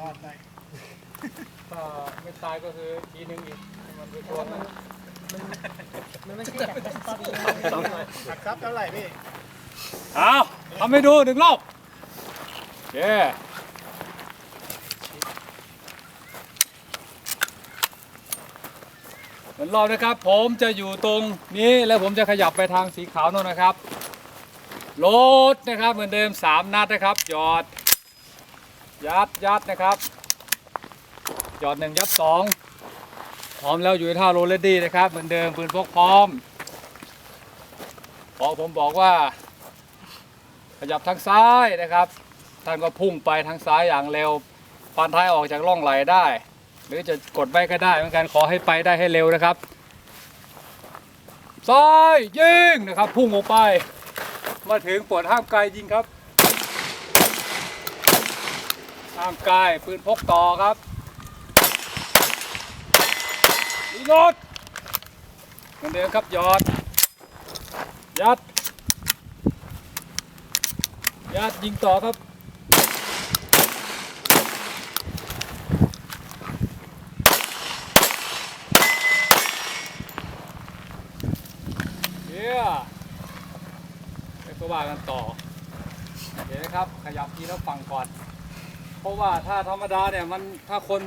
รอดได้ถ้าไม่ตายก็คือทีนึงอีกมันคือตัวนั้นมันไม่ใช่แบบสต๊อปหักครับเท่าไหร่พี่เอาทำให้ดูหนึ่งรอบโอเคหนึ่งรอบนะครับ ผมจะอยู่ตรงนี้แล้วผมจะขยับไปทางสีขาวโน่นนะครับโหลดนะครับเหมือนเดิม 3 นัดนะครับหยอด ยัดยัดนะครับ หยอดหนึ่งยัดสองพร้อมแล้วอยู่ในท่าโรเลดดี้นะครับ เหมือนเดิมปืนพกพร้อมพอผมบอกว่า ขยับทางซ้ายนะครับ ท่านก็พุ่งไปทางซ้ายอย่างเร็วฟันท้ายออกจากร่องไหลได้ หรือจะกดไว้ก็ได้เหมือนกันขอให้ไปได้ให้เร็วนะครับ ซ้ายยิงนะครับ พุ่งออกไป มาถึงปวดห้ามไกลยิงครับ ห้ามไกลปืนพกต่อครับรีโหลดเหมือนเดิมครับหยอด ยัด ยัดยิงต่อครับเยี่ยไปก็ว่ากันต่อ เดี๋ยวนะครับ ขยับทีและฝั่งก่อน เพราะว่าถ้าธรรมดาเนี่ยมันถ้าคน